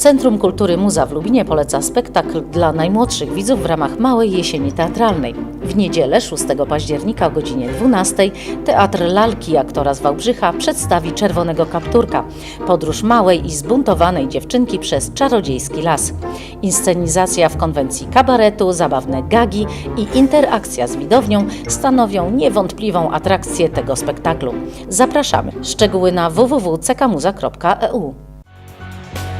Centrum Kultury Muza w Lubinie poleca spektakl dla najmłodszych widzów w ramach Małej Jesieni Teatralnej. W niedzielę 6 października o godzinie 12 Teatr Lalki aktora z Wałbrzycha przedstawi Czerwonego Kapturka. Podróż małej i zbuntowanej dziewczynki przez czarodziejski las. Inscenizacja w konwencji kabaretu, zabawne gagi i interakcja z widownią stanowią niewątpliwą atrakcję tego spektaklu. Zapraszamy. Szczegóły na www.cekamuza.eu.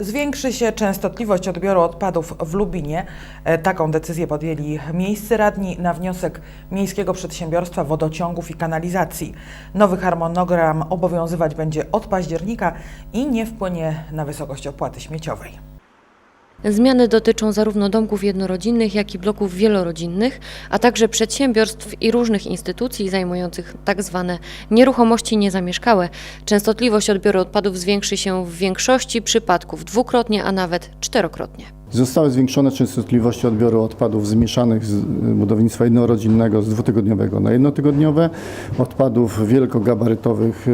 Zwiększy się częstotliwość odbioru odpadów w Lubinie. E, Taką decyzję podjęli miejscy radni na wniosek Miejskiego Przedsiębiorstwa Wodociągów i Kanalizacji. Nowy harmonogram obowiązywać będzie od października i nie wpłynie na wysokość opłaty śmieciowej. Zmiany dotyczą zarówno domków jednorodzinnych, jak i bloków wielorodzinnych, a także przedsiębiorstw i różnych instytucji zajmujących tak zwane nieruchomości niezamieszkałe. Częstotliwość odbioru odpadów zwiększy się w większości przypadków dwukrotnie, a nawet czterokrotnie. Zostały zwiększone częstotliwości odbioru odpadów zmieszanych z budownictwa jednorodzinnego z dwutygodniowego na jednotygodniowe, odpadów wielkogabarytowych e,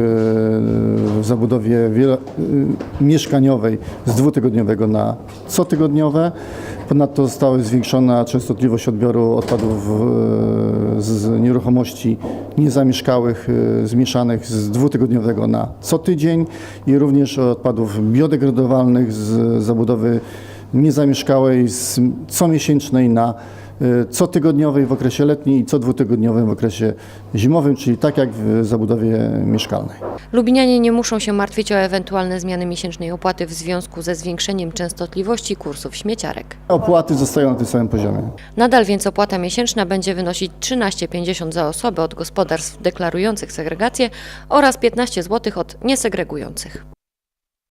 w zabudowie e, mieszkaniowej z dwutygodniowego na cotygodniowe. Ponadto została zwiększona częstotliwość odbioru odpadów z nieruchomości niezamieszkałych, zmieszanych z dwutygodniowego na co tydzień i również odpadów biodegradowalnych z zabudowy niezamieszkałej z comiesięcznej na y, cotygodniowej w okresie letnim i co dwutygodniowym w okresie zimowym, czyli tak jak w zabudowie mieszkalnej. Lubinianie nie muszą się martwić o ewentualne zmiany miesięcznej opłaty w związku ze zwiększeniem częstotliwości kursów śmieciarek. Opłaty zostają na tym samym poziomie. Nadal więc opłata miesięczna będzie wynosić 13,50 za osobę od gospodarstw deklarujących segregację oraz 15 zł od niesegregujących.